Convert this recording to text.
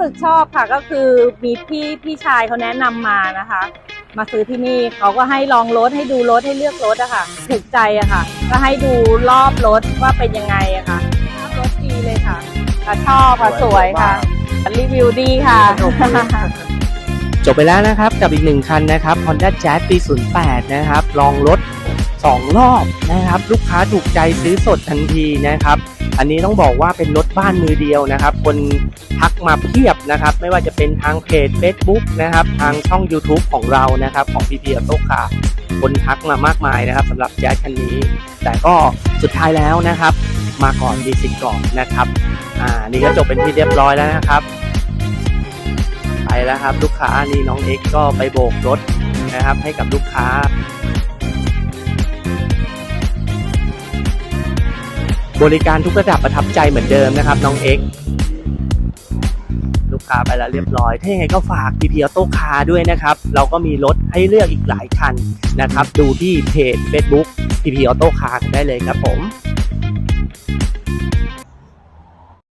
สึกชอบค่ะก็คือมีพี่พี่ชายเขาแนะนำมานะคะ มาซื้อที่นี่เขาก็ให้ลองรถให้ดูรถให้เลือกรถอะค่ะถูกใจอะค่ะ ก็ให้ดูรอบรถว่าเป็นยังไงอะค่ะรถดีเลยค่ะค่ะชอบค่ะสวยค่ะ รีวิวดีค่ะ จบไปแล้วนะครับกับอีกหนึ่งคันนะครับ Honda Jazz ปี 08 นะครับ ลองรถ 2 รอบนะครับ ลูกค้าถูกใจซื้อสดทันทีนะครับ อันนี้ต้องบอกว่าเป็นรถบ้านมือเดียวนะครับ คนทักมาเพียบนะครับ ไม่ว่าจะเป็นทางเพจ Facebook นะครับ ทางช่อง YouTube ของเรานะครับ ของ PP Auto Car คนทักมามากมายนะครับสำหรับแจ๊สคันนี้ แต่ก็สุดท้ายแล้วนะครับ มาก่อนดีสิก่อนนะครับอ่านี่ก็จบเป็นที่เรียบร้อยแล้วนะครับไปแล้วครับ ลูกค้านี่น้องเอ็กก็ไปโบกรถนะครับ ให้กับลูกค้า บริการทุกระดับประทับใจเหมือนเดิมนะครับ น้องเอ็กลูกค้าไปแล้วเรียบร้อย ถ้ายังไงก็ฝาก PP Auto Car ด้วยนะครับ เราก็มีรถให้เลือกอีกหลายคันนะครับ ดูที่เพจ Facebook PP Auto Car กันได้เลยครับผม